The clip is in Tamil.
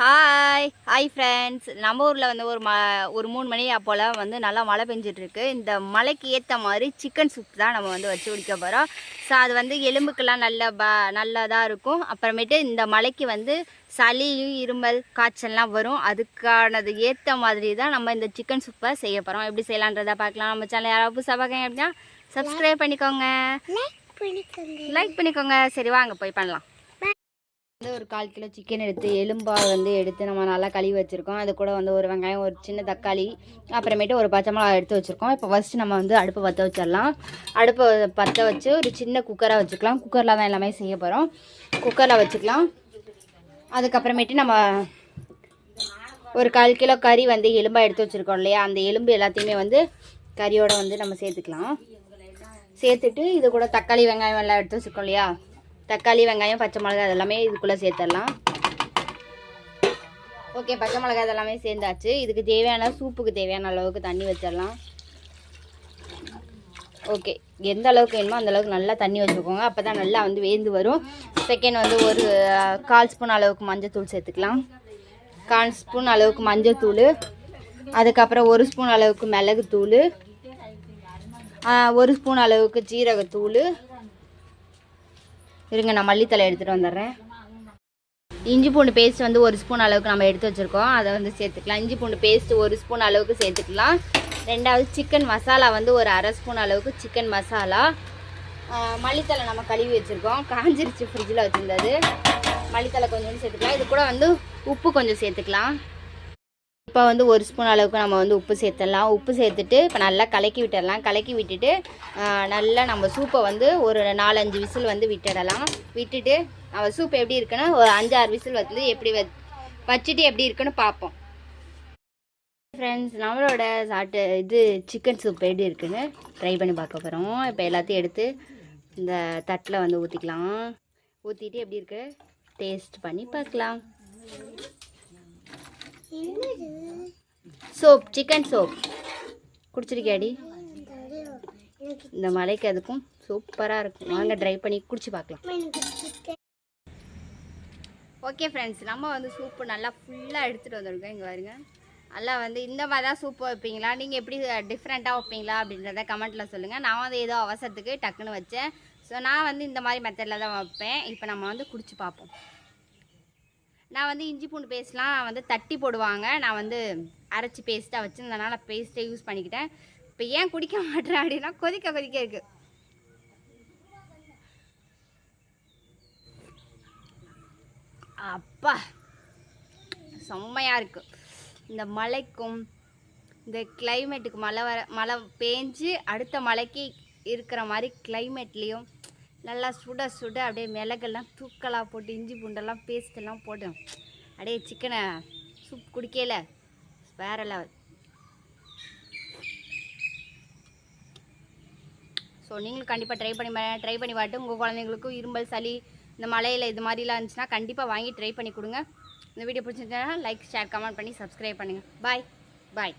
ஹாய் ஹாய் ஃப்ரெண்ட்ஸ் நம்ம ஊரில் வந்து ஒரு ம ஒரு மூணு மணி அப்போல் வந்து நல்லா மழை பெஞ்சிட்டு இருக்கு இந்த மழைக்கு ஏற்ற மாதிரி சிக்கன் சூப் தான் நம்ம வந்து வச்சு குடிக்க போகிறோம் ஸோ அது வந்து எலும்புக்கெல்லாம் நல்ல ப நல்லதாக இருக்கும். அப்புறமேட்டு இந்த மழைக்கு வந்து சளியும் இருமல் காய்ச்சல்லாம் வரும். அதுக்கானது ஏற்ற மாதிரி தான் நம்ம இந்த சிக்கன் சூப்பை செய்ய போகிறோம் எப்படி செய்யலான்றதை பார்க்கலாம். நம்ம சேனல் யாராவது புதுசாக பார்க்கங்க அப்படின்னா சப்ஸ்கிரைப் பண்ணிக்கோங்க. லைக் பண்ணிக்கோங்க. சரி வாங்க போய் பண்ணலாம். வந்து ஒரு கால் கிலோ சிக்கன் எடுத்து எலும்பா வந்து எடுத்து நம்ம நல்லா கழுவி வச்சுருக்கோம். அது கூட வந்து ஒரு வெங்காயம் ஒரு சின்ன தக்காளி அப்புறமேட்டு ஒரு பச்சை மிளகா எடுத்து வச்சுருக்கோம். இப்போ ஃபஸ்ட்டு நம்ம வந்து அடுப்பை பற்ற வச்சிடலாம். அடுப்பை பற்ற வச்சு ஒரு சின்ன குக்கராக வச்சுக்கலாம். குக்கரில் தான் எல்லாமே செய்ய போகிறோம் குக்கரில் வச்சுக்கலாம். அதுக்கப்புறமேட்டு நம்ம ஒரு கால் கிலோ கறி வந்து எலும்பாக எடுத்து வச்சுருக்கோம் இல்லையா? அந்த எலும்பு எல்லாத்தையுமே வந்து கறியோடு வந்து நம்ம சேர்த்துக்கலாம். சேர்த்துட்டு இது கூட தக்காளி வெங்காயம் எல்லாம் எடுத்து வச்சுருக்கோம் இல்லையா? தக்காளி வெங்காயம் பச்சை மிளகாய் அதெல்லாமே இதுக்குள்ளே சேர்த்துடலாம் ஓகே பச்சை மிளகாய் இதெல்லாமே சேர்ந்தாச்சு. இதுக்கு தேவையான சூப்புக்கு தேவையான அளவுக்கு தண்ணி வச்சிடலாம் ஓகே எந்த அளவுக்கு வேணுமோ அந்தளவுக்கு நல்லா தண்ணி வச்சுக்கோங்க. அப்போ தான் நல்லா வந்து வேந்து வரும். செகண்ட் வந்து ஒரு கால் ஸ்பூன் அளவுக்கு மஞ்சத்தூள் சேர்த்துக்கலாம். கால் ஸ்பூன் அளவுக்கு மஞ்சத்தூள் அதுக்கப்புறம் ஒரு ஸ்பூன் அளவுக்கு மிளகுத்தூள். ஒரு ஸ்பூன் அளவுக்கு ஜீரகத்தூள். இருங்க நான் மல்லித்தலை எடுத்துகிட்டு வந்துடுறேன். இஞ்சி பூண்டு பேஸ்ட் வந்து ஒரு ஸ்பூன் அளவுக்கு நம்ம எடுத்து வச்சுருக்கோம். அதை வந்து சேர்த்துக்கலாம். இஞ்சி பூண்டு பேஸ்ட் ஒரு ஸ்பூன் அளவுக்கு சேர்த்துக்கலாம். ரெண்டாவது சிக்கன் மசாலா வந்து ஒரு அரை ஸ்பூன் அளவுக்கு சிக்கன் மசாலா மல்லித்தலை நம்ம கழுவி வச்சுருக்கோம். காஞ்சிருச்சு ஃப்ரிட்ஜில் வச்சுருந்தது. மல்லித்தலை கொஞ்சோண்டு சேர்த்துக்கலாம். இது கூட வந்து உப்பு கொஞ்சம் சேர்த்துக்கலாம். இப்போ வந்து ஒரு ஸ்பூன் அளவுக்கு நம்ம வந்து உப்பு சேர்த்துடலாம். உப்பு சேர்த்துட்டு இப்போ நல்லா கலக்கி விட்டுடலாம். கலக்கி விட்டுட்டு நல்லா நம்ம சூப்பை வந்து ஒரு நாலஞ்சு விசில் வந்து விட்டுடலாம். விட்டுட்டு நம்ம சூப் எப்படி இருக்குன்னா ஒரு அஞ்சாறு விசில் வந்து எப்படி வ வச்சுட்டு எப்படி இருக்குன்னு பார்ப்போம். ஃப்ரெண்ட்ஸ் நம்மளோட சாட்டு இது சிக்கன் சூப் எப்படி இருக்குன்னு ட்ரை பண்ணி பார்க்க போகிறோம் இப்போ எல்லாத்தையும் எடுத்து இந்த தட்டில் வந்து ஊற்றிக்கலாம் ஊற்றிட்டு எப்படி இருக்குது டேஸ்ட் பண்ணி பார்க்கலாம். Chop chicken chop. குடிச்சிருக்கியாடி? இந்த மலைக்கு அதுக்கும் சூப்பராக இருக்கும். வாங்க ட்ரை பண்ணி குடிச்சு பார்க்கலாம். ஓகே ஃப்ரெண்ட்ஸ் நம்ம வந்து சூப்பு நல்லா ஃபுல்லாக எடுத்துகிட்டு வந்திருக்கோம். இங்கே வருங்க நல்லா வந்து இந்த மாதிரி தான் சூப்பு வைப்பீங்களா? நீங்கள் எப்படி டிஃப்ரெண்ட்டாக வைப்பீங்களா? அப்படின்றத கமெண்ட்டில் சொல்லுங்கள் நான் வந்து ஏதோ அவசரத்துக்கு டக்குன்னு வச்சேன். ஸோ நான் வந்து இந்த மாதிரி மெத்தடில் தான் வைப்பேன். இப்போ நம்ம வந்து குடிச்சு பார்ப்போம். நான் வந்து இஞ்சி பூண்டு பேஸ்ட்லாம் வந்து தட்டி போடுவாங்க. நான் வந்து அரைச்சி பேஸ்ட்டாக வச்சுருந்தனால பேஸ்ட்டை யூஸ் பண்ணிக்கிட்டேன். இப்போ ஏன் குடிக்க மாட்டேறேன் அப்படின்னா கொதிக்க கொதிக்க இருக்குது அப்பா செம்மையாக இருக்கு. இந்த மழைக்கும் இந்த கிளைமேட்டுக்கு மழை வர மழை பேஞ்சு அடுத்த மலைக்கு இருக்கிற மாதிரி கிளைமேட்லேயும் நல்லா சுட சுட அப்படியே மிளகெல்லாம் தூக்கலாக போட்டு இஞ்சி பூண்டெல்லாம் பேஸ்ட்டெல்லாம் போட்டு அப்படியே சிக்கனை சூப் குடிக்கல வேற லெவல் ஸோ நீங்களும் கண்டிப்பாக ட்ரை பண்ணி ட்ரை பண்ணி பாட்டு உங்கள் குழந்தைங்களுக்கும் இரும்பல் சளி இந்த மலையில் இது மாதிரிலாம் இருந்துச்சுன்னா கண்டிப்பாக வாங்கி ட்ரை பண்ணி கொடுங்க. இந்த வீடியோ பிடிச்சிருந்தேன்னா லைக் ஷேர் கமெண்ட் பண்ணி சப்ஸ்கிரைப் பண்ணுங்கள் பாய் பாய்